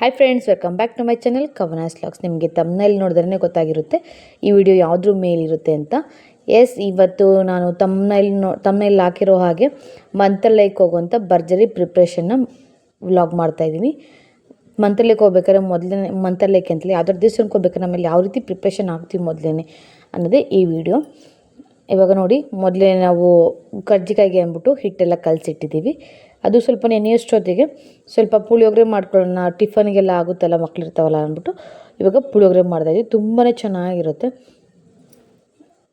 Hi friends welcome back to my channel Kavana's LOX ನಿಮಗೆ ತಮ್ಮನಲ್ಲಿ ನೋಡಿದ್ರೆ ಗೊತ್ತಾಗಿರುತ್ತೆ. ಈ ವಿಡಿಯೋ ಯಾವುದ್ರ ಮೇಲಿರುತ್ತೆ ಅಂತ. ಎಸ್ ಇವತ್ತು ನಾನು ತಮ್ಮನಲ್ಲಿ ನೋ ತಮ್ಮನಲ್ಲಿ ಹಾಕಿರೋ ಹಾಗೆ ಮಂತ್ರಾಲಯಕ್ಕೆ ಹೋಗುವಂಥ ಭರ್ಜರಿ ಪ್ರಿಪ್ರೇಷನ್ನ ವ್ಲಾಗ್ ಮಾಡ್ತಾಯಿದ್ದೀನಿ ಮಂತ್ರಾಲಯಕ್ಕೆ ಹೋಗ್ಬೇಕಾದ್ರೆ ಮೊದಲನೇ ಮಂತ್ರಾಲಯಕ್ಕೆ ಅಂತಲೇ, ಯಾವ್ದಾದ್ರು ದಿವ್ಸಕ್ಕೆ ಹೋಗ್ಬೇಕಾದ್ರೆ ನಮ್ಮಲ್ಲಿ ಯಾವ ರೀತಿ ಪ್ರಿಪ್ರೇಷನ್ ಆಗ್ತೀವಿ ಮೊದಲೇ ಅನ್ನೋದೇ ಈ ವಿಡಿಯೋ ಇವಾಗ ನೋಡಿ, ಮೊದಲೇ ನಾವು ಕರ್ಜಿಕಾಯಿಗೆ ಅಂದ್ಬಿಟ್ಟು ಹಿಟ್ಟೆಲ್ಲ ಕಲಸಿಟ್ಟಿದ್ದೀವಿ. ಅದು ಸ್ವಲ್ಪ ನೆನೆಯೋಷ್ಟೊತ್ತಿಗೆ ಸ್ವಲ್ಪ ಪುಳಿಯೋಗರೆ ಮಾಡ್ಕೊಳ್ಳೋಣ. ಟಿಫನ್ಗೆಲ್ಲ ಆಗುತ್ತಲ್ಲ, ಮಕ್ಳು ಇರ್ತಾವಲ್ಲ ಅಂದ್ಬಿಟ್ಟು. ಇವಾಗ ಪುಳಿಯೋಗರೆ ಮಾಡ್ತಾಯಿದ್ವಿ ತುಂಬಾ ಚೆನ್ನಾಗಿರುತ್ತೆ.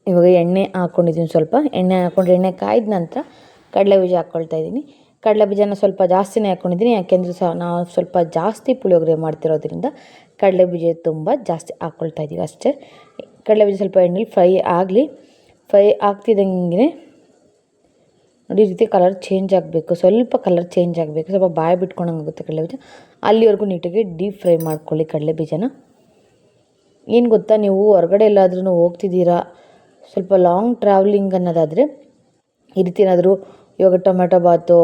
ಇವಾಗ ಎಣ್ಣೆ ಹಾಕ್ಕೊಂಡಿದ್ದೀನಿ ಸ್ವಲ್ಪ. ಎಣ್ಣೆ ಹಾಕ್ಕೊಂಡು ಎಣ್ಣೆ ಕಾಯ್ದ ನಂತರ ಕಡಲೆ ಬೀಜ ಹಾಕ್ಕೊಳ್ತಾ ಇದ್ದೀನಿ. ಕಡಲೆ ಬೀಜನ ಸ್ವಲ್ಪ ಜಾಸ್ತಿನೇ ಹಾಕ್ಕೊಂಡಿದ್ದೀನಿ ಯಾಕೆಂದರೆ ಸಹ ನಾವು ಸ್ವಲ್ಪ ಜಾಸ್ತಿ ಪುಳಿಯೋಗರೆ ಮಾಡ್ತಿರೋದ್ರಿಂದ ಕಡಲೆ ಬೀಜ ತುಂಬ ಜಾಸ್ತಿ ಹಾಕ್ಕೊಳ್ತಾ ಇದ್ದೀವಿ ಅಷ್ಟೇ. ಕಡಲೆ ಬೀಜ ಸ್ವಲ್ಪ ಎಣ್ಣೆಲಿ ಫ್ರೈ ಆಗಲಿ. ಫ್ರೈ ಆಗ್ತಿದ್ದಂಗೆ ನೋಡಿ, ಈ ರೀತಿ ಕಲರ್ ಚೇಂಜ್ ಆಗಬೇಕು. ಸ್ವಲ್ಪ ಕಲರ್ ಚೇಂಜ್ ಆಗಬೇಕು. ಸ್ವಲ್ಪ ಬಾಯಿ ಬಿಟ್ಕೊಂಡಂಗೆ ಆಗುತ್ತೆ ಕಡಲೆ ಬೀಜ. ಅಲ್ಲಿವರೆಗೂ ನೀಟಾಗಿ ಡೀಪ್ ಫ್ರೈ ಮಾಡ್ಕೊಳ್ಳಿ ಕಡಲೆ ಬೀಜನ. ಏನು ಗೊತ್ತಾ, ನೀವು ಹೊರಗಡೆ ಎಲ್ಲಾದ್ರೂ ಹೋಗ್ತಿದ್ದೀರಾ, ಸ್ವಲ್ಪ ಲಾಂಗ್ ಟ್ರಾವೆಲಿಂಗ್ ಅನ್ನೋದಾದರೆ, ಈ ರೀತಿ ಏನಾದರೂ ಇವಾಗ ಟೊಮೆಟೊ ಬಾತು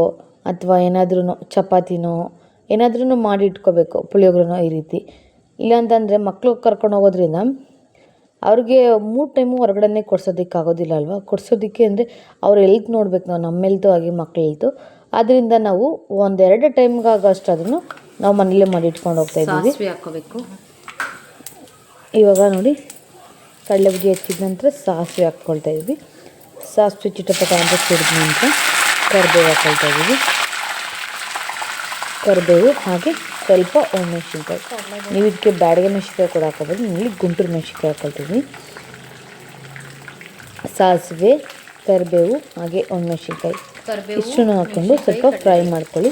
ಅಥವಾ ಏನಾದ್ರೂ ಚಪಾತಿನೋ ಏನಾದ್ರೂ ಮಾಡಿ ಇಟ್ಕೋಬೇಕು, ಪುಳಿಯೋಗರೆನೋ ಈ ರೀತಿ. ಇಲ್ಲಾಂತಂದರೆ ಮಕ್ಕಳು ಕರ್ಕೊಂಡು ಹೋಗೋದ್ರಿಂದ ಅವ್ರಿಗೆ ಮೂರು ಟೈಮು ಹೊರ್ಗಡೆನೇ ಕೊಡ್ಸೋದಕ್ಕೆ ಆಗೋದಿಲ್ಲ ಅಲ್ವಾ ಕೊಡ್ಸೋದಕ್ಕೆ ಅಂದರೆ ಅವ್ರ ಎಲ್ತ್ ನೋಡ್ಬೇಕು ನಾವು ನಮ್ಮ ಹೆಲ್ತು ಹಾಗೆ ಮಕ್ಳ ಹೆಲ್ತು ಆದ್ದರಿಂದ ನಾವು ಒಂದೆರಡು ಟೈಮ್ಗಾಗೋಷ್ಟಾದ್ರೂ ಅದನ್ನು ನಾವು ಮನೇಲೇ ಮಾಡಿ ಇಟ್ಕೊಂಡು ಹೋಗ್ತಾ ಇದ್ದೀವಿ. ಹಾಕೋಬೇಕು ಇವಾಗ ನೋಡಿ ಕಡಲೆ ಬಗ್ಗೆ ಹೆಚ್ಚಿದ ನಂತರ ಸಾಸಿವೆ ಹಾಕ್ಕೊಳ್ತಾ ಇದ್ವಿ ಸಾಸಿವೆ ಚಿಟಪಟ ಅಂತ ಸಿಡಿದ ನಂತರ ಕರಿಬೇವು ಹಾಕೊಳ್ತಾ ಇದ್ದೀವಿ. ಕರಿಬೇವು ಹಾಗೆ ಸ್ವಲ್ಪ ಒಣಮೆಣಸಿನ್ಕಾಯಿ ನೀವು ಇದಕ್ಕೆ ಬ್ಯಾಡಗೆ ಮೆಣಸಿನ್ಕಾಯಿ ಕೂಡ ಹಾಕೋಬೋದು ಇಲ್ಲಿ ಗುಂಟೂರು ಮೆಣಸಿನ್ಕಾಯಿ ಹಾಕೊಳ್ತೀವಿ ಸಾಸಿವೆ ಕರಿಬೇವು ಹಾಗೆ ಒಣಮೆಣಸಿನ್ಕಾಯಿ ಕರಿಬೇವು ಇಷ್ಟನ್ನು ಹಾಕ್ಕೊಂಡು ಸ್ವಲ್ಪ ಫ್ರೈ ಮಾಡ್ಕೊಳ್ಳಿ.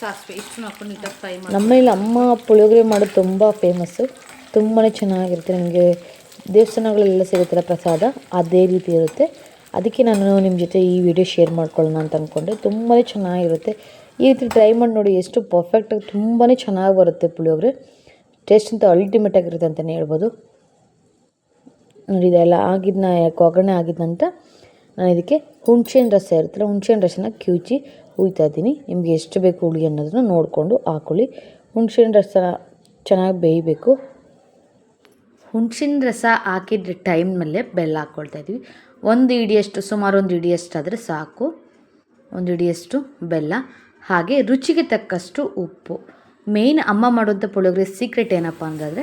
ಸಾಸಿವೆ ಇಷ್ಟು ಹಾಕೊಂಡು ನೀಟಾಗಿ ಫ್ರೈ ಮಾಡಿ ನಮ್ಮನೇಲಿ ಅಮ್ಮ ಪುಳಿಯೋಗರೆ ಮಾಡೋದು ತುಂಬ ಫೇಮಸ್ಸು ತುಂಬಾ ಚೆನ್ನಾಗಿರುತ್ತೆ. ನಮಗೆ ದೇವಸ್ಥಾನಗಳೆಲ್ಲ ಸಿಗುತ್ತಲ್ಲ ಪ್ರಸಾದ ಅದೇ ರೀತಿ ಇರುತ್ತೆ. ಅದಕ್ಕೆ ನಾನು ನಿಮ್ಮ ಜೊತೆ ಈ ವಿಡಿಯೋ ಶೇರ್ ಮಾಡ್ಕೊಳ್ಳೋಣ ಅಂತ ಅಂದ್ಕೊಂಡೆ ತುಂಬಾ ಚೆನ್ನಾಗಿರುತ್ತೆ. ಈ ರೀತಿ ಟ್ರೈ ಮಾಡಿ ನೋಡಿ, ಎಷ್ಟು ಪರ್ಫೆಕ್ಟಾಗಿ ತುಂಬಾ ಚೆನ್ನಾಗಿ ಬರುತ್ತೆ ಪುಳಿಯೋಗರೆ ಟೇಸ್ಟ್ ಅಂತ ಅಲ್ಟಿಮೇಟ್ ಆಗಿರುತ್ತೆ ಅಂತಲೇ ಹೇಳ್ಬೋದು. ನೋಡಿ, ಇದೆಲ್ಲ ಆಗಿದ್ನ ಯಾಕೆ ಒಗ್ಗರಣೆ ಆಗಿದ್ದಂತ ನಾನು ಇದಕ್ಕೆ ಹುಣ್ಸೆಹಣ್ಣು ರಸ ಇರುತ್ತಲ್ಲ ಹುಣ್ಸೆಹಣ್ಣು ರಸನ ಕಿವುಚಿ ಹುಯ್ತಾ ಇದ್ದೀನಿ. ನಿಮಗೆ ಎಷ್ಟು ಬೇಕು ಹುಳಿ ಅನ್ನೋದನ್ನು ನೋಡಿಕೊಂಡು ಹಾಕೊಳ್ಳಿ. ಹುಣ್ಸೆಹಣ್ಣು ರಸ ಚೆನ್ನಾಗಿ ಬೇಯಬೇಕು. ಹುಣ್ಸಿನ ರಸ ಹಾಕಿದ ಟೈಮ್ನಲ್ಲೇ ಬೆಲ್ಲ ಹಾಕ್ಕೊಳ್ತಾ ಇದ್ವಿ ಒಂದು ಇಡಿಯಷ್ಟು, ಸುಮಾರು ಒಂದು ಇಡಿಯಷ್ಟು ಆದರೆ ಸಾಕು. ಒಂದು ಇಡಿಯಷ್ಟು ಬೆಲ್ಲ. ಹಾಗೆ ರುಚಿಗೆ ತಕ್ಕಷ್ಟು ಉಪ್ಪು. ಮೇನ್ ಅಮ್ಮ ಮಾಡೋಂಥ ಪುಳಿಯೋಗರೆ ಸೀಕ್ರೆಟ್ ಏನಪ್ಪ ಅಂತಂದರೆ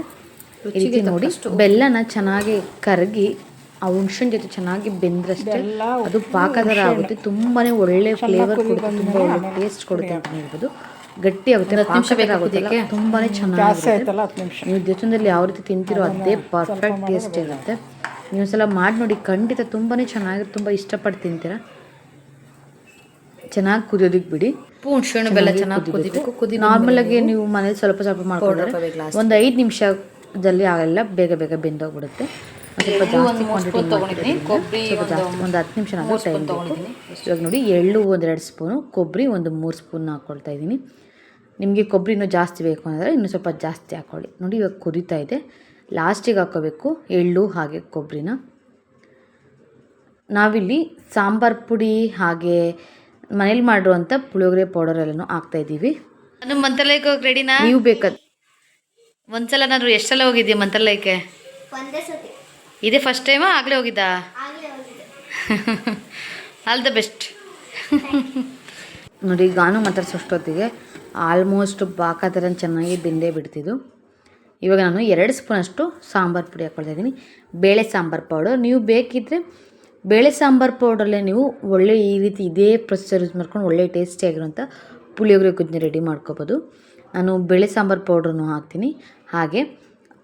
ರುಚಿಗೆ ನೋಡಿ ಬೆಲ್ಲನ ಚೆನ್ನಾಗಿ ಕರಗಿ ಆ ಹುಣ್ಸಿನ ಜೊತೆ ಚೆನ್ನಾಗಿ ಬೆಂದ್ರಷ್ಟೇ ಅದು ಪಾಕದರ ಆಗುತ್ತೆ ತುಂಬಾ ಒಳ್ಳೆ ಫ್ಲೇವರ್ ಕೊಡುತ್ತೆ ತುಂಬ ಒಳ್ಳೆ ಟೇಸ್ಟ್ ಕೊಡುತ್ತೆ ಅಂತ ಹೇಳ್ಬೋದು ಗಟ್ಟಿ ಆಗುತ್ತೆ ನಿಮಿಷ ಆಗುತ್ತೆ ತುಂಬಾ ಚೆನ್ನಾಗಿರುತ್ತೆ. ನೀವು ದೇವಸ್ಥಾನದಲ್ಲಿ ಯಾವ ರೀತಿ ತಿಂತೀರೋ ಅದೇ ಪರ್ಫೆಕ್ಟ್ ಟೇಸ್ಟ್ ಇರುತ್ತೆ. ನೀವು ಸಲ ಮಾಡಿ ನೋಡಿ ಖಂಡಿತ ತುಂಬಾ ಚೆನ್ನಾಗಿರುತ್ತೆ ತುಂಬ ಇಷ್ಟಪಟ್ಟು ತಿಂತೀರಾ? ಚೆನ್ನಾಗಿ ಕುದಿಯೋದಕ್ಕೆ ಬಿಡಿ. ಹುಣ್ಸೆಹಣ್ಣು ಬೆಲ್ಲ ಚೆನ್ನಾಗಿ ಕುದಿಬೇಕು. ಕುದಿ ನಾರ್ಮಲ್ ಆಗಿ ನೀವು ಮನೇಲಿ ಸ್ವಲ್ಪ ಸ್ವಲ್ಪ ಮಾಡ್ಕೊಂಡ್ರೆ ಒಂದು ಐದು ನಿಮಿಷದಲ್ಲಿ ಆಗಲ್ಲ ಬೇಗ ಬೇಗ ಬೆಂದೋಗ್ಬಿಡುತ್ತೆ. ಸ್ವಲ್ಪ ಜಾಸ್ತಿ ಕ್ವಾಂಟಿಟಿ ಸ್ವಲ್ಪ ಜಾಸ್ತಿ ಒಂದು ಹತ್ತು ನಿಮಿಷ ನಾವು ಟೈಮ್ ಇವಾಗ ನೋಡಿ ಎಳ್ಳು ಒಂದೆರಡು ಸ್ಪೂನು ಕೊಬ್ಬರಿ ಒಂದು ಮೂರು ಸ್ಪೂನ್ ಹಾಕ್ಕೊಳ್ತಾ ಇದ್ದೀನಿ. ನಿಮಗೆ ಕೊಬ್ಬರಿ ಇನ್ನೂ ಜಾಸ್ತಿ ಬೇಕು ಅಂದರೆ ಇನ್ನೂ ಸ್ವಲ್ಪ ಜಾಸ್ತಿ ಹಾಕ್ಕೊಳ್ಳಿ ನೋಡಿ ಇವಾಗ ಕುದೀತಾ ಇದೆ. ಲಾಸ್ಟಿಗೆ ಹಾಕೋಬೇಕು ಎಳ್ಳು ಹಾಗೆ ಕೊಬ್ಬರಿನ ನಾವಿಲ್ಲಿ ಸಾಂಬಾರ್ ಪುಡಿ ಹಾಗೆ ಮನೇಲಿ ಮಾಡಿರುವಂಥ ಪುಳಿಯೋಗರೆ ಪೌಡರ್ ಎಲ್ಲನೂ ಹಾಕ್ತಾ ಇದ್ದೀವಿ. ನಾನು ಮಂತ್ರಾಲಯಕ್ಕೆ ಹೋಗಿ ರೆಡಿನಾ ನೀವು ಬೇಕಾದ ಒಂದ್ಸಲ ನಾನು ಎಷ್ಟೆಲ್ಲ ಹೋಗಿದ್ದೆ ಮಂತ್ರಾಲಯಕ್ಕೆ ಒಂದೇ ಸತಿ ಇದೇ ಫಸ್ಟ್ ಟೈಮಾ ಆಗಲೇ ಹೋಗಿದ್ದಾ? ಆಗಲೇ ಹೋಗಿದ್ದೆ. ಆಲ್ ದ ಬೆಸ್ಟ್ ನೋಡಿ ಗಾನು ಮಾತಾಡ್ಸೋಷ್ಟೊತ್ತಿಗೆ ಆಲ್ಮೋಸ್ಟ್ ಬಾಕ ಥರ ಚೆನ್ನಾಗಿ ಬೆಂದೇ ಬಿಡ್ತಿದ್ದು. ಇವಾಗ ನಾನು ಎರಡು ಸ್ಪೂನಷ್ಟು ಸಾಂಬಾರು ಪುಡಿ ಹಾಕ್ಕೊಳ್ತಾ ಇದ್ದೀನಿ. ಬೇಳೆ ಸಾಂಬಾರು ಪೌಡರ್ ನೀವು ಬೇಕಿದ್ದರೆ ಬೇಳೆ ಸಾಂಬಾರು ಪೌಡ್ರಲ್ಲೇ ನೀವು ಒಳ್ಳೆ ಈ ರೀತಿ ಇದೇ ಪ್ರೊಸೆಸರ್ ಯೂಸ್ ಮಾಡ್ಕೊಂಡು ಒಳ್ಳೆ ಟೇಸ್ಟಿಯಾಗಿರೋಂಥ ಪುಳಿಯೋಗರೆ ಕುದ್ನಿ ರೆಡಿ ಮಾಡ್ಕೋಬೋದು. ನಾನು ಬೇಳೆ ಸಾಂಬಾರು ಪೌಡ್ರನ್ನು ಹಾಕ್ತೀನಿ. ಹಾಗೆ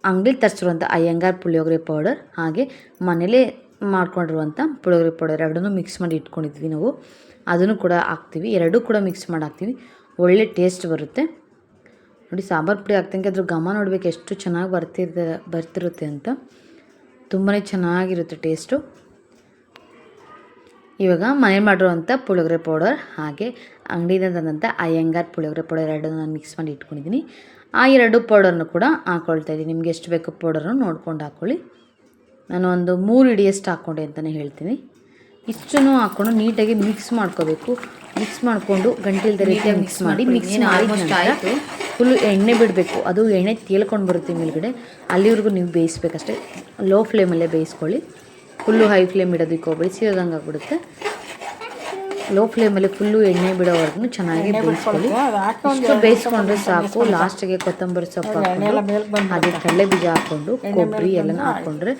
ಅಂಗಡಿಲಿ ತರಿಸಿರುವಂಥ ಅಯ್ಯಂಗಾರ್ ಪುಳಿಯೋಗರೆ ಪೌಡರ್, ಹಾಗೆ ಮನೇಲೇ ಮಾಡ್ಕೊಂಡಿರುವಂಥ ಪುಳಿಯೋಗರೆ ಪೌಡರ್ ಎರಡನ್ನೂ ಮಿಕ್ಸ್ ಮಾಡಿ ಇಟ್ಕೊಂಡಿದ್ವಿ ನಾವು. ಅದನ್ನು ಕೂಡ ಹಾಕ್ತೀವಿ. ಎರಡೂ ಕೂಡ ಮಿಕ್ಸ್ ಮಾಡಿ ಹಾಕ್ತೀವಿ. ಒಳ್ಳೆ ಟೇಸ್ಟ್ ಬರುತ್ತೆ. ನೋಡಿ ಸಾಂಬಾರು ಪುಡಿ ಹಾಕ್ತಂಗೆ ಅದ್ರ ಗಮ ನೋಡಬೇಕು ಎಷ್ಟು ಚೆನ್ನಾಗಿ ಬರ್ತಿರ್ತ, ಬರ್ತಿರುತ್ತೆ ಅಂತ. ತುಂಬಾ ಚೆನ್ನಾಗಿರುತ್ತೆ ಟೇಸ್ಟು ಇವಾಗ ಮನೆ ಮಾಡಿರುವಂಥ ಪುಳಿಯೋಗರೆ ಪೌಡರ್ ಹಾಗೆ ಅಂಗಡಿಯಿಂದ ತಂದಂಥ ಅಯ್ಯಂಗಾರ್ ಪುಳಿಯೋಗರೆ ಪೌಡರ್ ಎರಡನ್ನೂ ನಾನು ಮಿಕ್ಸ್ ಮಾಡಿ ಇಟ್ಕೊಂಡಿದ್ದೀನಿ. ಆ ಎರಡು ಪೌಡರ್ನು ಕೂಡ ಹಾಕ್ಕೊಳ್ತಾ ಇದ್ದೀನಿ. ನಿಮ್ಗೆ ಎಷ್ಟು ಬೇಕು ಪೌಡರನ್ನು ನೋಡ್ಕೊಂಡು ಹಾಕ್ಕೊಳ್ಳಿ ನಾನು ಒಂದು ಮೂರು ಇಡಿಯಷ್ಟು ಹಾಕ್ಕೊಂಡೆ ಅಂತಲೇ ಹೇಳ್ತೀನಿ. ಇಷ್ಟನ್ನು ಹಾಕ್ಕೊಂಡು ನೀಟಾಗಿ ಮಿಕ್ಸ್ ಮಾಡ್ಕೋಬೇಕು. ಮಿಕ್ಸ್ ಮಾಡಿಕೊಂಡು ಗಂಟಿಲ್ದ ರೀತಿಯಾಗಿ ಮಿಕ್ಸ್ ಮಾಡಿ ಮಿಕ್ಸ್ ಆಯಿತು? ಫುಲ್ ಎಣ್ಣೆ ಬಿಡಬೇಕು. ಅದು ಎಣ್ಣೆ ತೇಳ್ಕೊಂಡು ಬರುತ್ತೆ ಮೇಲ್ಗಡೆ. ಅಲ್ಲಿವರೆಗೂ ನೀವು ಬೇಯಿಸ್ಬೇಕಷ್ಟೇ. ಲೋ ಫ್ಲೇಮಲ್ಲೇ ಬೇಯಿಸ್ಕೊಳ್ಳಿ. ಫುಲ್ಲು ಹೈ ಫ್ಲೇಮ್ ಇಡೋದಕ್ಕೆ ಹೋಗ್ಬೇಡಿ ಸೀರದಂಗೆ ಆಗ್ಬಿಡುತ್ತೆ. ಲೋ ಫ್ಲೇಮಲ್ಲಿ ಫುಲ್ಲು ಎಣ್ಣೆ ಬಿಡೋವರೆಗೂ ಚೆನ್ನಾಗಿ ಬೇಯಿಸ್ಕೊಳ್ಳಿ. ಇಷ್ಟು ಬೇಯಿಸ್ಕೊಂಡ್ರೆ ಸಾಕು. ಲಾಸ್ಟಿಗೆ ಕೊತ್ತಂಬರಿ ಸೊಪ್ಪು ಹಾಕಿ ಹಾಗೆ ಕಡಲೆ ಬೀಜ ಹಾಕ್ಕೊಂಡು ಕೊಬ್ಬರಿ ಎಲ್ಲನೂ ಹಾಕ್ಕೊಂಡ್ರೆ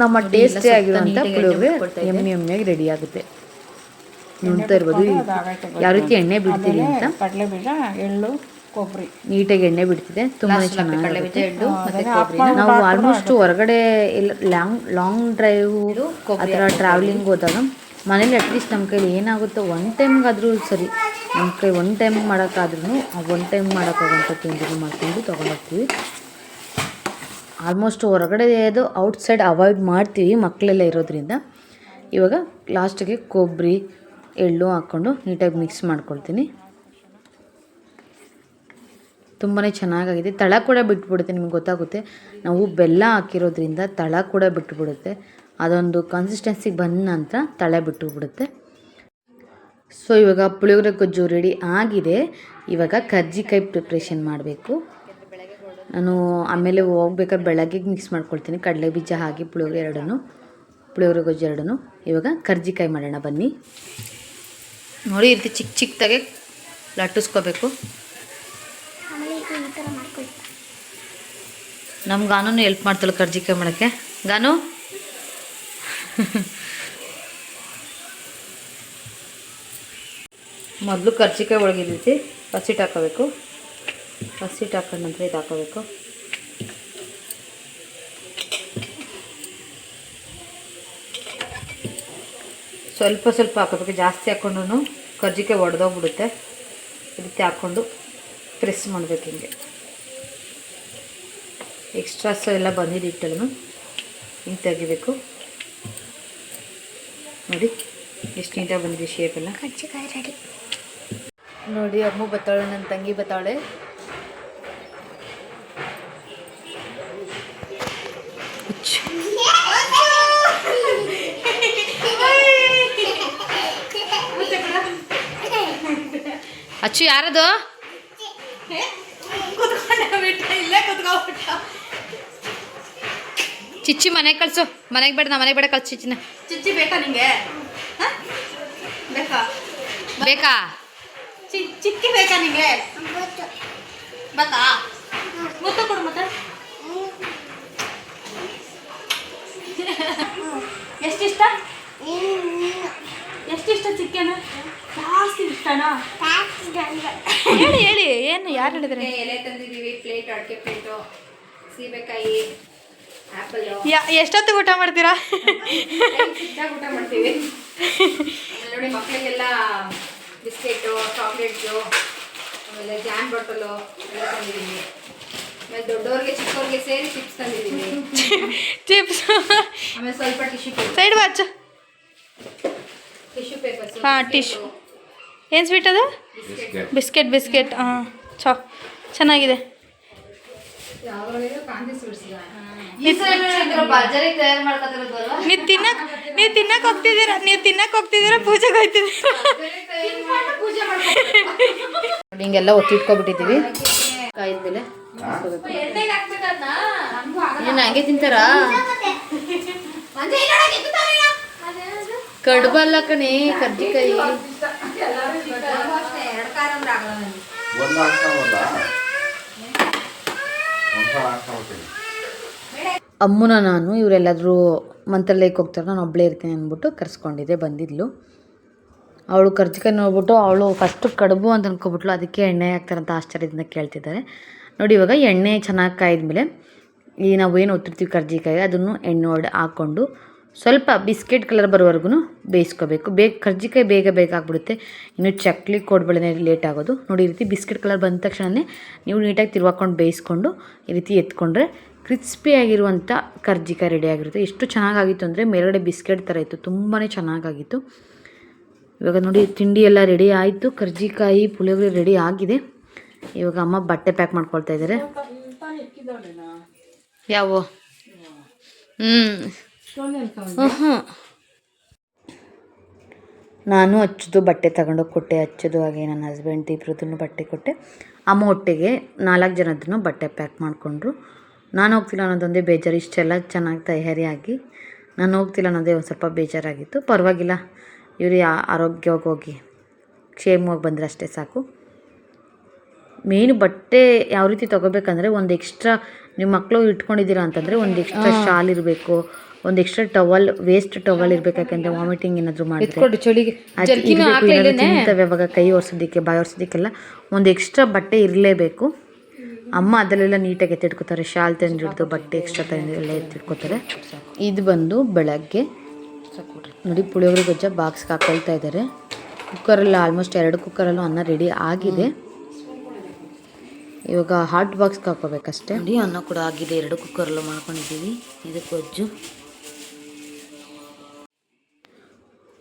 ನಮ್ಮ ಟೇಸ್ಟಿ ಆಗಿರುವಂಥ ಪುಳಿಯೋಗರೆ ಎಮ್ಮೆ ಎಮ್ಮೆಯಾಗಿ ರೆಡಿ ಆಗುತ್ತೆ. ನೋಡ್ತಾ ಇರ್ಬೋದು. ಯಾವ ರೀತಿ ಎಣ್ಣೆ ಬಿಡ್ತೀರಿ ಅಂತ. ಕಡಲೆ ಬೀಜ ಎಳ್ಳು ಕೊಬ್ಬರಿ. ನೀಟಾಗಿ ಎಣ್ಣೆ ಬಿಡ್ತಿದೆ. ತುಂಬಾ ಚೆನ್ನಾಗಿ ನಾವು ಆಲ್ಮೋಸ್ಟ್ ಹೊರಗಡೆ ಎಲ್ಲ ಲಾಂಗ್ ಲಾಂಗ್ ಡ್ರೈವ್ ಆ ಥರ ಟ್ರಾವೆಲಿಂಗ್ ಹೋದಾಗ ಮನೇಲಿ ಅಟ್ಲೀಸ್ಟ್ ನಮ್ಮ ಕೈಲಿ ಏನಾಗುತ್ತೋ ಒನ್ ಟೈಮ್ಗಾದರೂ ಸರಿ. ನಮ್ಮ ಕೈ ಒನ್ ಟೈಮ್ ಮಾಡೋಕ್ಕಾದ್ರೂ ಆ ಒನ್ ಟೈಮ್ ಮಾಡೋಕ್ಕಾಗಂಥ ತಿಂಡಿನ ಮಾಡ್ಕೊಂಡು ತೊಗೊಂಡೋಗ್ತೀವಿ. ಆಲ್ಮೋಸ್ಟ್ ಹೊರಗಡೆ ಅದು ಔಟ್ಸೈಡ್ ಅವಾಯ್ಡ್ ಮಾಡ್ತೀವಿ ಮಕ್ಕಳೆಲ್ಲ ಇರೋದ್ರಿಂದ. ಇವಾಗ ಲಾಸ್ಟಿಗೆ ಕೊಬ್ಬರಿ ಎಳ್ಳು ಹಾಕ್ಕೊಂಡು ನೀಟಾಗಿ ಮಿಕ್ಸ್ ಮಾಡ್ಕೊಳ್ತೀನಿ. ತುಂಬಾ ಚೆನ್ನಾಗಾಗಿದೆ. ತಳ ಕೂಡ ಬಿಟ್ಬಿಡುತ್ತೆ, ನಿಮ್ಗೆ ಗೊತ್ತಾಗುತ್ತೆ. ನಾವು ಬೆಲ್ಲ ಹಾಕಿರೋದ್ರಿಂದ ತಳ ಕೂಡ ಬಿಟ್ಟುಬಿಡುತ್ತೆ ಅದೊಂದು ಕನ್ಸಿಸ್ಟೆನ್ಸಿಗೆ ಬಂದ ನಂತರ ತಳ ಬಿಟ್ಟು ಬಿಡುತ್ತೆ ಸೊ ಇವಾಗ ಪುಳಿಯೋಗರೆ ಗೊಜ್ಜು ರೆಡಿ ಆಗಿದೆ. ಇವಾಗ ಕರ್ಜಿಕಾಯಿ ಪ್ರಿಪ್ರೇಷನ್ ಮಾಡಬೇಕು. ನಾನು ಆಮೇಲೆ ಹೋಗ್ಬೇಕಾದ್ರೆ ಬೆಳಗ್ಗೆ ಮಿಕ್ಸ್ ಮಾಡ್ಕೊಳ್ತೀನಿ. ಕಡಲೆ ಬೀಜ ಹಾಕಿ ಪುಳಿಯೋಗರೆ ಎರಡನ್ನು, ಪುಳಿಯೋಗರೆ ಗೊಜ್ಜು ಎರಡನ್ನು. ಇವಾಗ ಕರ್ಜಿಕಾಯಿ ಮಾಡೋಣ ಬನ್ನಿ. ನೋಡಿ ಇರ್ತಿ ರೀತಿ ಚಿಕ್ಕ ಚಿಕ್ಕದಾಗೆ ಲಟ್ಟಿಸ್ಕೋಬೇಕು. ಈ ಥರ ಮಾಡ್ಕೊಳ್ಳಿ ನಮ್ಮ ಗಾನೂ ಹೆಲ್ಪ್ ಮಾಡ್ತಾಳೆ ಕರ್ಜಿಕಾಯಿ ಮಾಡೋಕ್ಕೆ. ಗಾನು? ಮೊದಲು ಕರ್ಜಿಕಾಯಿ ಒಳಗೆ ರೀತಿ ಹಸಿಟ್ಟು ಹಾಕೋಬೇಕು. ಹಸಿಟ್ಟು ಹಾಕೊಂಡ ನಂತರ ಇದು ಹಾಕೋಬೇಕು. ಸ್ವಲ್ಪ ಸ್ವಲ್ಪ ಹಾಕೋಬೇಕು, ಜಾಸ್ತಿ ಹಾಕೊಂಡು ಕರ್ಜಿಕಾಯಿ ಒಡೆದೋಗ್ಬಿಡುತ್ತೆ. ಈ ರೀತಿ ಹಾಕ್ಕೊಂಡು ಪ್ರೆಸ್ ಮಾಡಬೇಕು ಹಿಂಗೆ. ಎಕ್ಸ್ಟ್ರಾಸ್ ಎಲ್ಲ ಬಂದಿದ್ದು ಹಿಟ್ಟನ್ನು ಹಿಂಗೆ ತೆಗಿಬೇಕು. ನೋಡಿ, ಎಷ್ಟು ನೀಟಾಗಿ ಬಂದಿದೆ ಶೇಪ್ ಎಲ್ಲ. ಕಜ್ಜಿಕಾಯಿ ರೆಡಿ ನೋಡಿ, ಅಮ್ಮ ಬತ್ತಾಳೆ ನನ್ನ ತಂಗಿ ಬತ್ತಾಳೆ. ಅಚ್ಚು, ಯಾರದು? ಚಿಚ್ಚಿ ಮನೆಗೆ ಕಳ್ಸು. ಮನೆಗೆ ಬೇಡ ನಾ ಮನೆಗೆ ಬೇಡ ಕಳ್ಸು ಚಿಚ್ಚಿನ. ಚಿಚ್ಚಿ ಬೇಕಾ ನಿಂಗೆ? ಬೇಕಾ? ಬೇಕಾ? ಚಿಕ್ಕಿ ಬೇಕಾ ನಿಂಗೆ? ಬತ್ತಾ ಮುತ್ತ ಕೊಡು ಮತ್ತೆ. ಎಷ್ಟಿಷ್ಟ? ಎಷ್ಟಿಷ್ಟ ಚಿಕ್ಕನ? ಹೇಳಿ ಹೇಳಿ ಏನು ಯಾರು ಹೇಳಿದ್ರೆ? ಎಲೆ ತಂದಿದ್ದೀವಿ ಪ್ಲೇಟ್ ಅಡಿಕೆ ಪ್ಲೇಟು ಸೀಬೆಕಾಯಿ ಆ್ಯಪಲ್ ಯಾ ಎಷ್ಟೊತ್ತಿಗೆ ಊಟ ಮಾಡ್ತೀರಾ? ಊಟ ಮಾಡ್ತೀವಿ. ನೋಡಿ ಮಕ್ಕಳಿಗೆಲ್ಲ ಬಿಸ್ಕೆಟು ಚಾಕ್ಲೇಟ್ಸು ಆಮೇಲೆ ಜಾಮ್ ಬಾಟಲು ಎಲ್ಲ ತಂದಿದ್ದೀನಿ ಆಮೇಲೆ ದೊಡ್ಡವ್ರಿಗೆ ಚಿಕ್ಕವ್ರಿಗೆ ಸೇರಿ ಚಿಪ್ಸ್ ತಂದಿದ್ದೀನಿ ಚಿಪ್ಸ್ ಆಮೇಲೆ ಸ್ವಲ್ಪ ಟಿಶ್ಯೂ ಸೈಡ್ ವಾಚ್ ಹಾಂ ಟಿಶ್ ಏನು ಸ್ವೀಟ್ ಅದು? ಬಿಸ್ಕೆಟ್ ಬಿಸ್ಕೆಟ್ ಹಾಂ ಚಾ ಚೆನ್ನಾಗಿದೆ. ನೀವು ತಿನ್ನಕ್ ನೀವು ತಿನ್ನಕ್ ಹೋಗ್ತಿದ್ದೀರಾ? ನೀವು ತಿನ್ನಕ್ ಹೋಗ್ತಿದ್ದೀರಾ? ಪೂಜೆಗೆ ಹೋಗ್ತಿದ್ದೀರಾ ಹಿಂಗೆಲ್ಲ ಹಿಂಗೆಲ್ಲ ಒತ್ತಿಟ್ಕೊಬಿಟ್ಟಿದ್ದೀವಿ ಕಾಯಿದ್ಮೇಲೆ. ಏನು ಹಂಗೆ ತಿಂತಾರಾ? ಕಡ್ಬಲ್ಲ ಕಣೆ ಕರ್ಜಿಕಾಯಿ. ಅಮ್ಮನ ನಾನು ಇವರೆಲ್ಲಾದರೂ ಮಂತ್ರಾಲಯಕ್ಕೆ ಹೋಗ್ತಾರೆ ನಾನು ಒಬ್ಬಳೇ ಇರ್ತೀನಿ ಅಂದ್ಬಿಟ್ಟು ಕರ್ಸ್ಕೊಂಡಿದ್ದೆ ಬಂದಿದ್ಲು. ಅವಳು ಕರ್ಜಿಕಾಯಿ ನೋಡ್ಬಿಟ್ಟು ಅವಳು ಫಸ್ಟು ಕಡುಬು ಅಂತ ಅನ್ಕೊಬಿಟ್ಲು ಅದಕ್ಕೆ ಎಣ್ಣೆ ಹಾಕ್ತಾರಂತ ಆಶ್ಚರ್ಯದಿಂದ ಕೇಳ್ತಿದ್ದಾರೆ. ನೋಡಿ ಇವಾಗ ಎಣ್ಣೆ ಚೆನ್ನಾಗಿ ಕಾಯಿದ್ಮೇಲೆ ಈ ನಾವು ಏನು ಒತ್ತಿರ್ತೀವಿ ಕರ್ಜಿಕಾಯಿ ಅದನ್ನು ಎಣ್ಣೆ ಹೊಡೆ ಹಾಕ್ಕೊಂಡು ಸ್ವಲ್ಪ ಬಿಸ್ಕೆಟ್ ಕಲರ್ ಬರೋವರೆಗೂ ಬೇಯಿಸ್ಕೋಬೇಕು. ಬೇಗ ಕರ್ಜಿಕಾಯಿ ಬೇಗ ಬೇಗ ಆಗಿಬಿಡುತ್ತೆ. ಇನ್ನು ಚಕ್ಲಿ ಕೋಡ್ಬಳೆನೇ ಲೇಟ್ ಆಗೋದು. ನೋಡಿ ಈ ರೀತಿ ಬಿಸ್ಕೆಟ್ ಕಲರ್ ಬಂದ ತಕ್ಷಣವೇ ನೀವು ನೀಟಾಗಿ ತಿರ್ವಾಕೊಂಡು ಬೇಯಿಸ್ಕೊಂಡು ಈ ರೀತಿ ಎತ್ಕೊಂಡ್ರೆ ಕ್ರಿಸ್ಪಿಯಾಗಿರುವಂಥ ಕರ್ಜಿಕಾಯಿ ರೆಡಿ ಆಗಿರುತ್ತೆ. ಎಷ್ಟು ಚೆನ್ನಾಗಾಗಿತ್ತು ಅಂದರೆ ಮೇಲುಗಡೆ ಬಿಸ್ಕೆಟ್ ಥರ ಇತ್ತು. ತುಂಬಾ ಚೆನ್ನಾಗಾಗಿತ್ತು. ಇವಾಗ ನೋಡಿ ತಿಂಡಿ ಎಲ್ಲ ರೆಡಿ ಆಯಿತು. ಕರ್ಜಿಕಾಯಿ ಪುಳಿಯೋಗರೆ ರೆಡಿ ಆಗಿದೆ. ಇವಾಗ ಅಮ್ಮ ಬಟ್ಟೆ ಪ್ಯಾಕ್ ಮಾಡ್ಕೊಳ್ತಾ ಇದ್ದಾರೆ. ಯಾವ? ಹ್ಞೂ ನಾನು ಹಚ್ಚೋದು ಬಟ್ಟೆ ತಗೊಂಡೋಗಿ ಕೊಟ್ಟೆ. ಹಚ್ಚೋದು ಹಾಗೆ ನನ್ನ ಹಸ್ಬೆಂಡ್ ಇಬ್ಬರದ್ದು ಬಟ್ಟೆ ಕೊಟ್ಟೆ. ಅಮ್ಮ ಒಟ್ಟಿಗೆ ನಾಲ್ಕು ಜನದ್ದು ಬಟ್ಟೆ ಪ್ಯಾಕ್ ಮಾಡಿಕೊಂಡ್ರು. ನಾನು ಹೋಗ್ತಿಲ್ಲ ಅನ್ನೋದೊಂದೇ ಬೇಜಾರು. ಇಷ್ಟೆಲ್ಲ ಚೆನ್ನಾಗಿ ತಯಾರಿಯಾಗಿ ನಾನು ಹೋಗ್ತಿಲ್ಲ ಅನ್ನೋದೇ ಒಂದು ಸ್ವಲ್ಪ ಬೇಜಾರಾಗಿತ್ತು. ಪರವಾಗಿಲ್ಲ. ಇವರು ಆರೋಗ್ಯವಾಗಿ ಹೋಗಿ, ಕ್ಷೇಮವಾಗಿ ಬಂದರೆ ಅಷ್ಟೇ ಸಾಕು. ಮೇಯ್ನು ಬಟ್ಟೆ ಯಾವ ರೀತಿ ತಗೋಬೇಕಂದ್ರೆ ಒಂದು ಎಕ್ಸ್ಟ್ರಾ ನಿಮ್ಮ ಮಕ್ಕಳು ಇಟ್ಕೊಂಡಿದ್ದೀರಾ ಅಂತಂದರೆ ಒಂದು ಎಕ್ಸ್ಟ್ರಾ ಶಾಲ್ ಇರಬೇಕು ಒಂದು ಎಕ್ಸ್ಟ್ರಾ ಟವಲ್ ವೇಸ್ಟ್ ಟವಲ್ ಇರಬೇಕು ಯಾಕಂದ್ರೆ ವಾಮಿಟಿಂಗ್ ಏನಾದರೂ ಮಾಡಿದ್ರೆ. ಚಳಿಗೆ. ತಿಂತವೆ ಅವಾಗ ಕೈ ಒರೆಸೋದಕ್ಕೆ ಬಾಯಿ ಒರೆಸೋದಕ್ಕೆಲ್ಲ ಒಂದು ಎಕ್ಸ್ಟ್ರಾ ಬಟ್ಟೆ ಇರಲೇಬೇಕು. ಅಮ್ಮ ಅದರಲ್ಲೆಲ್ಲ ನೀಟಾಗಿ ಎತ್ತಿಟ್ಕೋತಾರೆ ಶಾಲ್ ತಂದಿಡ್ದು ಬಟ್ಟೆ ಎಕ್ಸ್ಟ್ರಾ ತಂದು ಎಲ್ಲ ಎತ್ತಿಟ್ಕೋತಾರೆ. ಇದು ಬಂದು ಬೆಳಗ್ಗೆ. ನೋಡಿ ಪುಳಿಯೋಗರೆ ಗೊಜ್ಜ ಬಾಕ್ಸ್ಗೆ ಹಾಕೊಳ್ತಾ ಇದ್ದಾರೆ. ಕುಕ್ಕರಲ್ಲಿ ಆಲ್ಮೋಸ್ಟ್ ಎರಡು ಕುಕ್ಕರಲ್ಲೂ ಅನ್ನ ರೆಡಿ ಆಗಿದೆ. ಇವಾಗ ಹಾಟ್ ಬಾಕ್ಸ್ಗೆ ಹಾಕೋಬೇಕಷ್ಟೇ. ನೋಡಿ ಅನ್ನ ಕೂಡ ಆಗಿದೆ. ಎರಡು ಕುಕ್ಕರಲ್ಲೂ ಮಾಡ್ಕೊಂಡಿದ್ದೀವಿ ಇದು ಗೊಜ್ಜು.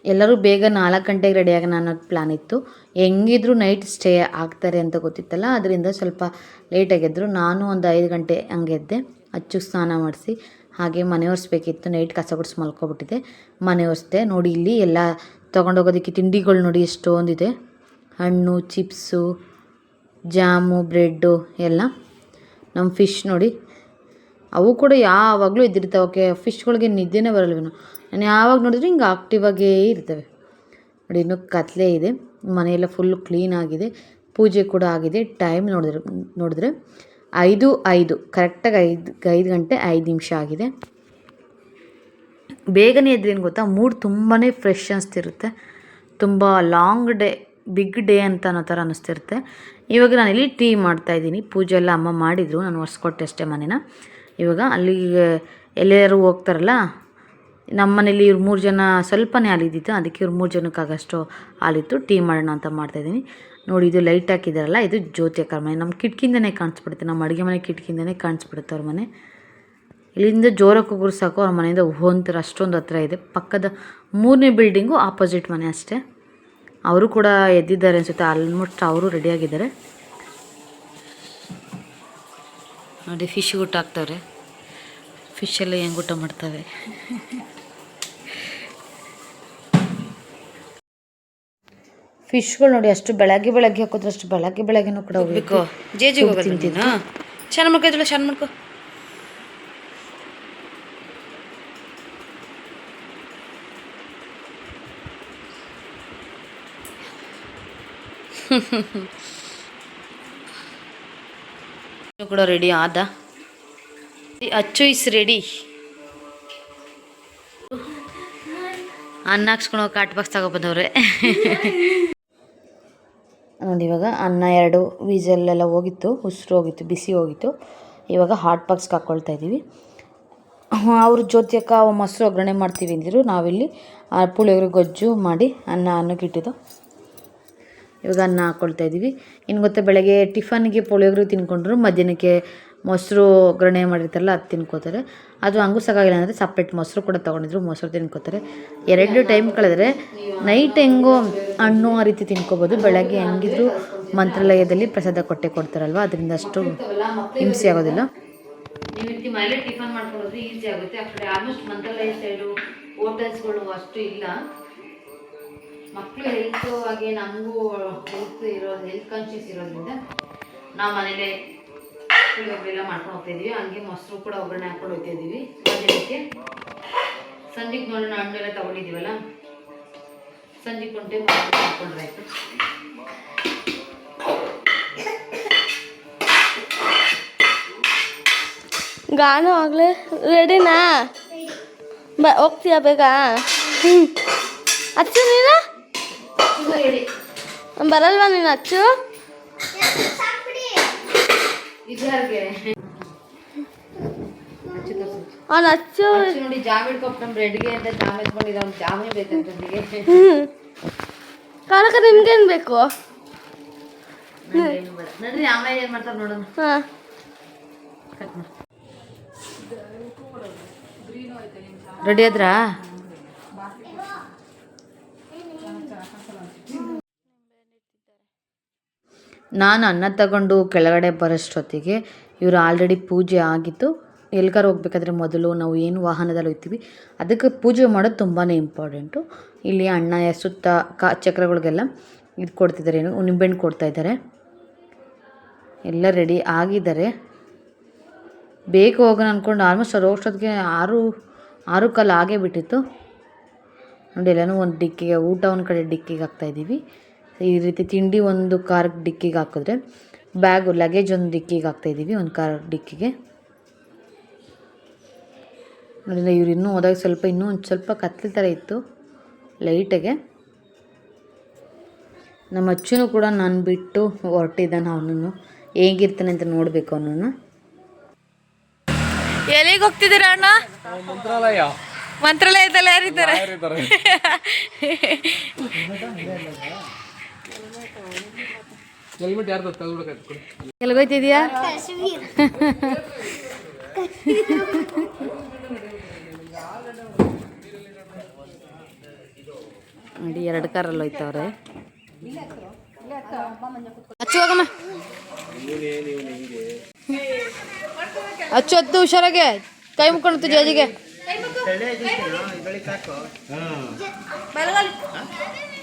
ಎಲ್ಲರೂ ಬೇಗ ನಾಲ್ಕು ಗಂಟೆಗೆ ರೆಡಿಯಾಗಿ ಅನ್ನೋದು ಪ್ಲ್ಯಾನ್ ಇತ್ತು. ಹೆಂಗಿದ್ರು ನೈಟ್ ಸ್ಟೇ ಆಗ್ತಾರೆ ಅಂತ ಗೊತ್ತಿತ್ತಲ್ಲ ಅದರಿಂದ ಸ್ವಲ್ಪ ಲೇಟ್ ಎದ್ದರು ನಾನು ಒಂದು ಐದು ಗಂಟೆ ಹಂಗೆ ಎದ್ದೆ. ಅಚ್ಚು ಸ್ನಾನ ಮಾಡಿಸಿ ಹಾಗೆ ಮನೆ ಒರೆಸ್ಬೇಕಿತ್ತು. ನೈಟ್ ಕಸ ಗುಡಿಸಿ ಮಲ್ಕೊಬಿಟ್ಟಿದೆ ಮನೆ ಒರೆಸ್ದೆ. ನೋಡಿ ಇಲ್ಲಿ ಎಲ್ಲ ತೊಗೊಂಡೋಗೋದಕ್ಕೆ ತಿಂಡಿಗಳು ನೋಡಿ ಎಷ್ಟೊಂದಿದೆ. ಹಣ್ಣು ಚಿಪ್ಸು ಜಾಮು, ಬ್ರೆಡ್ಡು ಎಲ್ಲ. ನಮ್ಮ ಫಿಶ್ ನೋಡಿ. ಅವು ಕೂಡ ಯಾವಾಗಲೂ ಇದ್ದಿರ್ತಾವೆ ಓಕೆ ಫಿಶ್ಗಳಿಗೆ ನಿದ್ದೆನೇ ಬರಲ್ವೇನು ನಾನು ಯಾವಾಗ ನೋಡಿದ್ರೆ ಹಿಂಗೆ ಆಕ್ಟಿವಾಗೇ ಇರ್ತವೆ. ನೋಡಿ, ಇನ್ನೂ ಕತ್ಲೆ ಇದೆ. ಮನೆಯೆಲ್ಲ ಫುಲ್ ಕ್ಲೀನ್ ಆಗಿದೆ. ಪೂಜೆ ಕೂಡ ಆಗಿದೆ. ಟೈಮ್ ನೋಡಿದ್ರೆ ನೋಡಿದ್ರೆ ಐದು ಐದು. ಕರೆಕ್ಟಾಗಿ ಐದು ಐದು ಗಂಟೆ, ಐದು ನಿಮಿಷ ಆಗಿದೆ. ಬೇಗನೆ ಎದ್ರೇನು ಗೊತ್ತಾ? ಮೂಡ್ ತುಂಬಾ ಫ್ರೆಶ್ ಅನಿಸ್ತಿರುತ್ತೆ. ತುಂಬ ಲಾಂಗ್ ಡೇ ಬಿಗ್ ಡೇ ಅಂತ ಅನ್ನೋ ಥರ ಅನ್ನಿಸ್ತಿರುತ್ತೆ ಇವಾಗ ಇಲ್ಲಿ ಟೀ ಮಾಡ್ತಾಯಿದ್ದೀನಿ ಪೂಜೆ ಎಲ್ಲ ಅಮ್ಮ ಮಾಡಿದರು, ನಾನು ಒರೆಸ್ಕೊಟ್ಟೆ ಅಷ್ಟೇ ಮನೇನ. ಇವಾಗ ಅಲ್ಲಿಗೆ ಎಲ್ಲರೂ ಹೋಗ್ತಾರಲ್ಲ ನಮ್ಮ ಮನೇಲಿ ಇವ್ರು ಮೂರು ಜನ ಸ್ವಲ್ಪನೇ ಹಾಲಿದ್ದಿತ್ತು, ಅದಕ್ಕೆ ಇವ್ರು ಮೂರು ಜನಕ್ಕಾಗಷ್ಟು ಹಾಲಿತ್ತು. ಟೀ ಮಾಡೋಣ ಅಂತ ಮಾಡ್ತಾಯಿದ್ದೀನಿ ನೋಡಿ, ಇದು ಲೈಟ್ ಹಾಕಿದಾರಲ್ಲ, ಇದು ಜ್ಯೋತಿ ಅಕ್ಕರ ಮನೆ. ನಮ್ಮ ಕಿಟಕಿಯಿಂದನೇ ಕಾಣಿಸ್ಬಿಡುತ್ತೆ ನಮ್ಮ ಅಡುಗೆ ಮನೆ ಕಿಟಕಿಯಿಂದನೇ ಕಾಣಿಸ್ಬಿಡುತ್ತೆ ಅವ್ರ ಮನೆ. ಇಲ್ಲಿಂದ ಜೋರಕ್ಕೆ ಹೋಗೋರು ಸಾಕು ಅವ್ರ ಮನೆಯಿಂದ ಹೋಗ್ತಾರೆ ಅಷ್ಟೊಂದು ಹತ್ರ ಇದೆ. ಪಕ್ಕದ ಮೂರನೇ ಬಿಲ್ಡಿಂಗು ಆಪೋಸಿಟ್ ಮನೆ ಅಷ್ಟೇ. ಅವರು ಕೂಡ ಎದ್ದಿದ್ದಾರೆ ಅನಿಸುತ್ತೆ. ಆಲ್ಮೋಸ್ಟ್ ಅವರು ರೆಡಿಯಾಗಿದ್ದಾರೆ ನೋಡಿ ಫಿಶ್ ಊಟ ಹಾಕ್ತವ್ರೆ ಫಿಶ್ ಎಲ್ಲ ಹೆಂಗೆ ಊಟ ಮಾಡ್ತವೆ? ಫಿಶ್ಗಳು ನೋಡಿ ಅಷ್ಟು ಬೆಳಗ್ಗೆ ಬೆಳಗ್ಗೆ ಹಾಕೋದ್ರೆ ಅಷ್ಟು ಬೆಳಗ್ಗೆ ಬೆಳಗ್ಗೆನೂ ಕೂಡ ಹೋಗ್ಬೇಕು. ಜೇಜಿಗೆ ಹೋಗೋದು ತಿಂತೀನಿ ಚೆನ್ನಾಗಿ ಮಾಡ್ಕೋ ಚೆನ್ನಾಗಿ ಮಾಡ್ಕೊ ಕೂಡ ರೆಡಿ ಆದ. ಅಚ್ಚು ಇಸ್ ರೆಡಿ ಅನ್ನ ಹಾಕ್ಸ್ಕೊಂಡು ಕಾಟ್ ಬಾಕ್ಸ್ ತಗೊಬಂದವ್ರೆ ನೋಡಿ ಇವಾಗ ಅನ್ನ ಎರಡು ವೀಸಲ್ಲೆಲ್ಲ ಹೋಗಿತ್ತು, ಉಸಿರು ಹೋಗಿತ್ತು, ಬಿಸಿ ಹೋಗಿತ್ತು. ಇವಾಗ ಹಾಟ್ ಬಾಕ್ಸ್ಗೆ ಹಾಕ್ಕೊಳ್ತಾ ಇದ್ದೀವಿ. ಅವ್ರ ಜೊತೆಗೆ ಮೊಸರು ಒಗ್ಗರಣೆ ಮಾಡ್ತೀವಿ ಅಂದಿರು ನಾವಿಲ್ಲಿ ಪುಳಿಯೋಗರೆ ಗೊಜ್ಜು ಮಾಡಿ ಅನ್ನ ಅನ್ನಕ್ಕೆ ಇಟ್ಟಿದ್ದು. ಇವಾಗ ಅನ್ನ ಹಾಕ್ಕೊಳ್ತಾ ಇದ್ದೀವಿ ಇನ್ನು ಗೊತ್ತಾ ಬೆಳಗ್ಗೆ ಟಿಫನ್ಗೆ ಪುಳಿಯೋಗರೆ ತಿನ್ಕೊಂಡ್ರು, ಮಧ್ಯಾಹ್ನಕ್ಕೆ ಮೊಸರು ಒಗ್ಗರಣೆ ಮಾಡಿರ್ತಾರಲ್ಲ ಅದು ತಿನ್ಕೋತಾರೆ. ಅದು ಹಂಗೂ ಸಾಕಾಗಿಲ್ಲ ಅಂದರೆ ಸಪ್ರೇಟ್ ಮೊಸರು ಕೂಡ ತೊಗೊಂಡಿದ್ರು, ಮೊಸರು ತಿನ್ಕೋತಾರೆ. ಎರಡು ಟೈಮ್ ಕಳೆದ್ರೆ ನೈಟ್ ಹೆಂಗೋ ಹಣ್ಣು ಆ ರೀತಿ ತಿನ್ಕೋಬೋದು. ಬೆಳಗ್ಗೆ ಹೆಂಗಿದ್ರು ಮಂತ್ರಾಲಯದಲ್ಲಿ ಪ್ರಸಾದ ಕೊಟ್ಟೆ ಕೊಡ್ತಾರಲ್ವ, ಅದರಿಂದ ಅಷ್ಟು ಹಿಂಸೆ ಆಗೋದಿಲ್ಲ. ನೀವು ಟಿಫನ್ ಈಸಿ ಆಗುತ್ತೆ. ಆಲ್ಮೋಸ್ಟ್ ಮಂತ್ರಾಲಯ ಸೈಡು ಹೋಟೆಲ್ಸ್ಗಳು ಅಷ್ಟು ಇಲ್ಲ. ಮಕ್ಕಳು ಹೆಲ್ತ್ ಆಗಿ ನಮಗೂ ಹೆಲ್ತ್ ಇರೋದು ಹೆಲ್ತ್ ಕಾನ್ಶಿಯಸ್ ಇರೋದ್ರಿಂದ ನಾವು ಮನೇಲೆ ಎಲ್ಲ ಮಾಡ್ಕೊಂಡು ಹೋಗ್ತಾ ಹಂಗೆ ಮೊಸರು ಕೂಡ ಒಗ್ಗರಣೆ ಹಾಕೊಂಡು ಹೋಗ್ತಾ ಇದೀವಿ. ಮಧ್ಯಾಹ್ನಕ್ಕೆ ಸಂಜೆಗೆ ನೋಡೋಣ ಹಣ್ಣು ಎಲ್ಲ ತಗೊಂಡಿದ್ದೀವಲ್ಲ ಸಂಜೆ ಕೊಂಟೆ ಆಯಿತು. ಗಾನು ಆಗ್ಲೇ ರೆಡಿನಾ ಬ, ಹೋಗ್ತೀಯಾ ಬೇಗ? ಹ್ಞೂ ಅಚ್ಚು ಬರಲ್ವಾ ನೀನು ಅಚ್ಚು? ಅವ್ನು ಅಚ್ಚು. ನೋಡಿ ಜಾಮ್ ನಮ್ಮ ಬ್ರೆಡ್ಗೆ ಅಂತ ಜಾಮ್ ಜಾಮೇ ಬೇಕಂತ ಹ್ಞೂ ಕನಕ ನಿಮ್ಗೇನು ಬೇಕು? ನಡ್ರಿ ಆಮೇಲೆ ಏನು ಮಾಡ್ತಾರೆ ನೋಡೋಣ. ಹಾಂ. ರೆಡಿ ಆದ್ರಾ? ನಾನು ಅನ್ನ ತಗೊಂಡು ಕೆಳಗಡೆ ಬರೋಷ್ಟೊತ್ತಿಗೆ ಇವರು ಆಲ್ರೆಡಿ ಪೂಜೆ ಆಗಿತ್ತು ಎಲ್ಗಾರ ಹೋಗ್ಬೇಕಾದ್ರೆ ಮೊದಲು ನಾವು ಏನು ವಾಹನದಲ್ಲಿ ಹೋಗ್ತೀವಿ ಅದಕ್ಕೆ ಪೂಜೆ ಮಾಡೋದು ತುಂಬಾ ಇಂಪಾರ್ಟೆಂಟು ಇಲ್ಲಿ ಅಣ್ಣ ಸುತ್ತ ಕಾ ಚಕ್ರಗಳಿಗೆಲ್ಲ ಇದು ಕೊಡ್ತಿದ್ದಾರೆ. ಏನು ನಿಂಬೆಹಣ್ಣು ಕೊಡ್ತಾ ಇದ್ದಾರೆ. ಎಲ್ಲ ರೆಡಿ ಆಗಿದ್ದಾರೆ. ಬೇಗ ಹೋಗೋಣ ಅಂದ್ಕೊಂಡು ಆಲ್ಮೋಸ್ಟ್ ಅವ್ರು ಹೋಗೋಷ್ಟೊತ್ತಿಗೆ ಆರು ಆರು ಕಾಲು ಆಗೇ ಬಿಟ್ಟಿತ್ತು. ನೋಡಿ, ಎಲ್ಲನೂ ಒಂದು ಡಿಕ್ಕಿಗೆ ಊಟ ಒಂದು ಕಡೆ ಡಿಕ್ಕಿಗೆ ಹಾಕ್ತಾಯಿದ್ದೀವಿ ಈ ರೀತಿ ತಿಂಡಿ ಒಂದು ಕಾರ್ ಡಿಕ್ಕಿಗೆ ಹಾಕಿದ್ರೆ ಬ್ಯಾಗು ಲಗೇಜ್ ಒಂದು ಡಿಕ್ಕಿಗೆ ಹಾಕ್ತಾಯಿದ್ದೀವಿ ಒಂದು ಕಾರ್ ಡಿಕ್ಕಿಗೆ. ಅದರಿಂದ ಇವ್ರು ಇನ್ನೂ ಹೋದಾಗ ಸ್ವಲ್ಪ ಇನ್ನೂ ಒಂದು ಸ್ವಲ್ಪ ಕತ್ತಲೆ ಥರ ಇತ್ತು ಲೈಟಾಗೆ ನಮ್ಮ ಅಚ್ಚನೂ ಕೂಡ ನಾನು ಬಿಟ್ಟು ಹೊರಟಿದ್ದಾನೆ ಅವನನ್ನು. ಹೇಗಿರ್ತಾನೆ ಅಂತ ನೋಡಬೇಕು ಅವನನ್ನು. ಎಲ್ಲಿಗೆ ಹೋಗ್ತಿದ್ದೀರ ಅಣ್ಣ? ಮಂತ್ರಾಲಯ. ಮಂತ್ರಾಲಯದಲ್ಲಿ ಯಾರಿದ್ದಾರೆ? ಹೆಲ್ಮೆಟ್ ಯಾರ್ದು ತೆಗೆದ್ಬಿಡಕ್ಕೆ ನೋಡಿ ಎರಡು ಕಾರಲ್ಲಿ ಹೋಯ್ತವ್ರೆ. ಹಚ್ಚು ಹೋಗಮ್ಮ. ಹಚ್ಚು ಹತ್ತು ಹುಷಾರಾಗೆ. ಕೈ ಮುಕ್ಕೊಂಡು ಜೇಜಿಗೆ.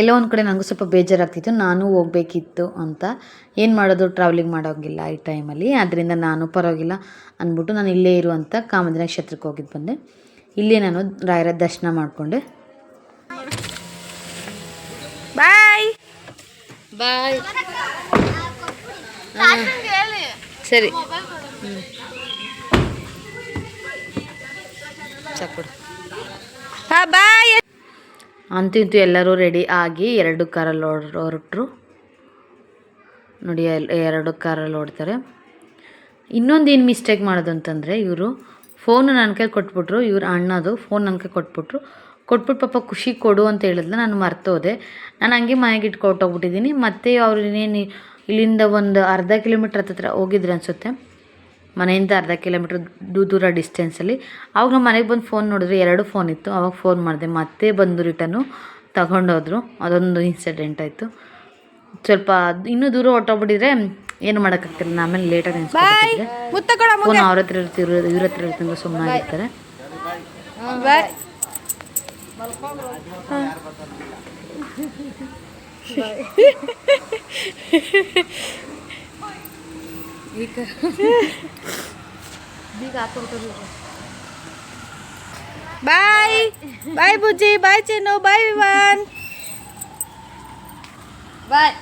ಎಲ್ಲೋ ಒಂದು ಕಡೆ ನನಗೂ ಸ್ವಲ್ಪ ಬೇಜಾರಾಗ್ತಿತ್ತು. ನಾನು ಹೋಗ್ಬೇಕಿತ್ತು ಅಂತ. ಏನು ಮಾಡೋದು? ಟ್ರಾವೆಲಿಂಗ್ ಮಾಡೋಂಗಿಲ್ಲ ಈ ಟೈಮಲ್ಲಿ ಆದ್ದರಿಂದ ನಾನು ಪರವಾಗಿಲ್ಲ ಅಂದ್ಬಿಟ್ಟು ನಾನು ಇಲ್ಲೇ ಇರುವಂಥ ಕಾಮಧೇನ ಕ್ಷೇತ್ರಕ್ಕೆ ಹೋಗಿದ್ದು ಬಂದೆ. ಇಲ್ಲೇ ನಾನು ರಾಯರ ದರ್ಶನ ಮಾಡಿಕೊಂಡೆ. ಬಾಯ್ ಬಾಯ್ ಸರಿ. ಹಾಂ ಹಾ ಬಾಯ್ ಅಂತೂ ಇಂತೂ ಎಲ್ಲರೂ ರೆಡಿ ಆಗಿ ಎರಡು ಕಾರಲ್ಲಿ ಹೊರ, ಹೊರಟ್ರು. ನೋಡಿ ಎರಡು ಕಾರಲ್ಲಿ ಓಡ್ತಾರೆ ಇನ್ನೊಂದು ಏನು ಮಿಸ್ಟೇಕ್ ಮಾಡೋದು ಅಂತಂದರೆ ಇವರು ಫೋನು ನನ್ನ ಕೈ ಕೊಟ್ಬಿಟ್ರು, ಇವ್ರ ಅಣ್ಣದು ಫೋನ್ ನನ್ನ ಕೈ ಕೊಟ್ಬಿಟ್ರು. ಕೊಟ್ಬಿಟ್ಟು ಪಾಪ ಖುಷಿ ಕೊಡು ಅಂತ ಹೇಳಿದ್ಲ ನಾನು ಮರ್ತೋದೆ. ನಾನು ಹಂಗೆ ಮನೆಗೆ ಇಟ್ಕೊಟ್ಟೋಗ್ಬಿಟ್ಟಿದ್ದೀನಿ ಮತ್ತು ಅವ್ರು ಇನ್ನೇನು ಇಲ್ಲಿಂದ ಒಂದು ಅರ್ಧ ಕಿಲೋಮೀಟ್ರ್ ಹತ್ತತ್ರ ಹೋಗಿದ್ರು ಅನಿಸುತ್ತೆ. ಮನೆಯಿಂದ ಅರ್ಧ ಕಿಲೋಮೀಟ್ರ್ ದೂರ ಡಿಸ್ಟೆನ್ಸಲ್ಲಿ ಅವಾಗ ನಮ್ಮ ಮನೆಗೆ ಬಂದು ಫೋನ್ ನೋಡಿದ್ರೆ ಎರಡು ಫೋನ್ ಇತ್ತು. ಅವಾಗ ಫೋನ್ ಮಾಡಿದೆ. ಮತ್ತೆ ಬಂದು ರಿಟರ್ನು ತಗೊಂಡೋದ್ರು. ಅದೊಂದು ಇನ್ಸಿಡೆಂಟ್ ಆಯಿತು. ಸ್ವಲ್ಪ ಇನ್ನೂ ದೂರ ಹೊಟ್ಟೋಗ್ಬಿಟ್ಟಿದ್ರೆ ಏನು ಮಾಡೋಕ್ಕಾಗ್ತಿಲ್ಲ. ಆಮೇಲೆ ಲೇಟಾಗಿ ಕೊಡ ಫೋನ್ ಅವ್ರ ಹತ್ರ ಇರ್ತಿರೋ ಇವ್ರ ಹತ್ರ ಇರ್ತಂಗ ಸುಮ್ಮನೆ ಆಗಿರ್ತಾರೆ. ಬಾಯ್ ಬಾಯ್ ಬಾಯ್ ಬುಜ್ಜಿ ಬಾಯ್ ಚಿನ್ನು ಬಾಯ್ ವಿವಾನ್ ಬಾಯ್